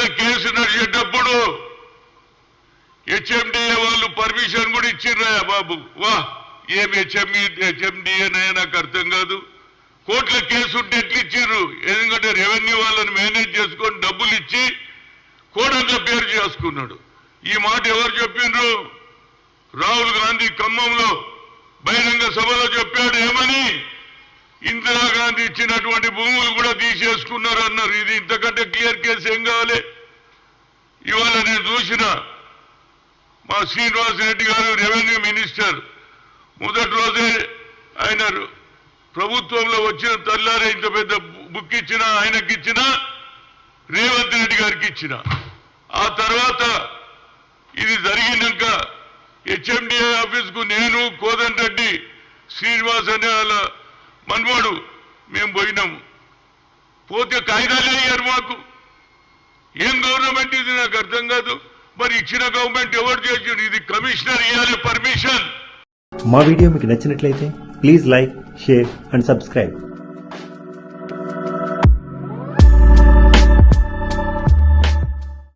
కోర్టులో కేసు నడిచేటప్పుడు హెచ్ఎండిఏ వాళ్ళు పర్మిషన్ కూడా ఇచ్చిర్రా బాబు. వా ఏం హెచ్ఎంఈ హెచ్ఎండిఏనయ్యా నాకు అర్థం కాదు. కోట్ల కేసు ఉంటే ఎట్లా ఇచ్చిర్రు ఎందుకంటే రెవెన్యూ వాళ్ళని మేనేజ్ చేసుకొని డబ్బులు ఇచ్చి కోడంలో పేరు చేసుకున్నాడు. ఈ మాట ఎవరు చెప్పిండ్రు? రాహుల్ గాంధీ ఖమ్మంలో బహిరంగ సభలో చెప్పాడు ఏమని? ఇందిరాగాంధీ ఇచ్చినటువంటి చేసుకున్నారు అన్నారు. ఇది ఇంతకంటే క్లియర్ కేసు ఏం కావాలి? ఇవాళ నేను చూసిన మా శ్రీనివాస్ రెడ్డి గారు రెవెన్యూ మినిస్టర్. మొదటి రోజే ఆయన ప్రభుత్వంలో వచ్చిన తల్లారే ఇంత పెద్ద బుక్ ఇచ్చిన ఆయనకి ఇచ్చిన రేవంత్ రెడ్డి గారికి ఇచ్చిన. ఆ తర్వాత ఇది జరిగినాక హెచ్ఎండిఏ ఆఫీస్కు నేను కోదండ రెడ్డి శ్రీనివాస్ అనే వాళ్ళ మనవాడు మేము పోయినాము. పోతే కాగితాలే అయ్యారు మాకు. ఏం గవర్నమెంట్ ఇది నాకు అర్థం కాదు. మరి ఇచ్చిన గవర్నమెంట్ ఎవరు చేసాడు? ఇది కమిషనర్ ఇవ్వాలి పర్మిషన్ మా వీడియో మీకు నచ్చినట్లయితే please like share and subscribe.